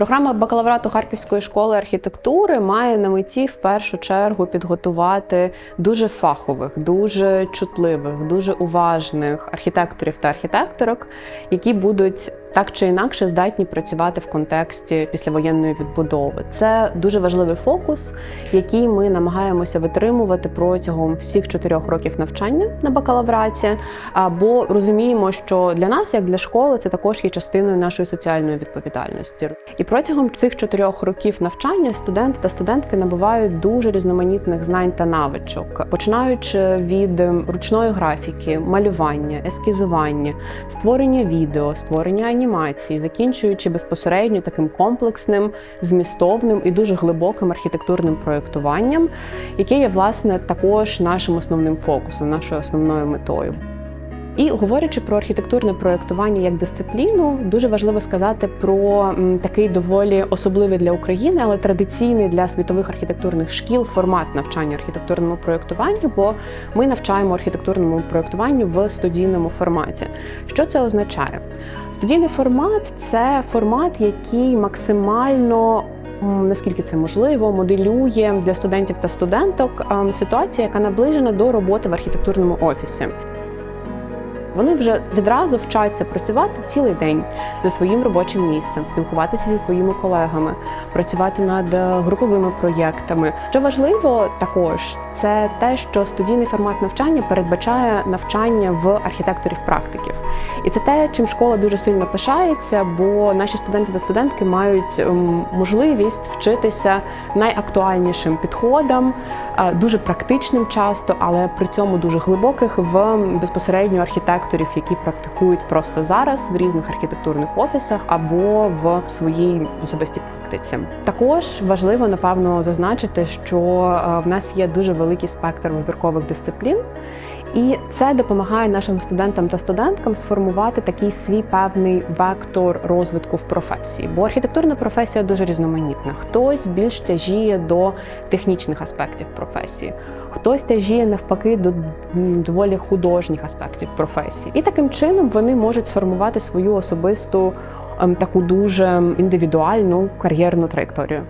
Програма бакалаврату Харківської школи архітектури має на меті в першу чергу підготувати дуже фахових, дуже чутливих, дуже уважних архітекторів та архітекторок, які будуть так чи інакше здатні працювати в контексті післявоєнної відбудови. Це дуже важливий фокус, який ми намагаємося витримувати протягом всіх чотирьох років навчання на бакалавраті. Або розуміємо, що для нас, як для школи, це також є частиною нашої соціальної відповідальності. І протягом цих чотирьох років навчання студенти та студентки набувають дуже різноманітних знань та навичок, починаючи від ручної графіки, малювання, ескізування, створення відео, створення анімації, закінчуючи безпосередньо таким комплексним, змістовним і дуже глибоким архітектурним проєктуванням, яке є власне також нашим основним фокусом, нашою основною метою. І говорячи про архітектурне проєктування як дисципліну, дуже важливо сказати про такий доволі особливий для України, але традиційний для світових архітектурних шкіл формат навчання архітектурному проєктуванню, бо ми навчаємо архітектурному проєктуванню в студійному форматі. Що це означає? Студійний формат це формат, який максимально Наскільки це можливо, моделює для студентів та студенток ситуацію, яка наближена до роботи в архітектурному офісі. Вони вже відразу вчаться працювати цілий день за своїм робочим місцем, спілкуватися зі своїми колегами, працювати над е, груповими проєктами. Що важливо також, це те, що студійний формат навчання передбачає навчання в архітекторів-практиків. І це те, чим школа дуже сильно пишається, бо наші студенти та студентки мають ем, можливість вчитися найактуальнішим підходам, е, дуже практичним часто, але при цьому дуже глибоких в безпосередньо архітекторів, які практикують просто зараз в різних архітектурних офісах або в своїй особистій практиці. Також важливо напевно зазначити, що е, в нас є дуже великий спектр вибіркових дисциплін. І це допомагає нашим студентам та студенткам сформувати такий свій певний вектор розвитку в професії. Бо архітектурна професія дуже різноманітна. Хтось більш тяжіє до технічних аспектів професії, хтось тяжіє навпаки до доволі художніх аспектів професії. І таким чином вони можуть сформувати свою особисту ем, таку дуже індивідуальну кар'єрну траєкторію.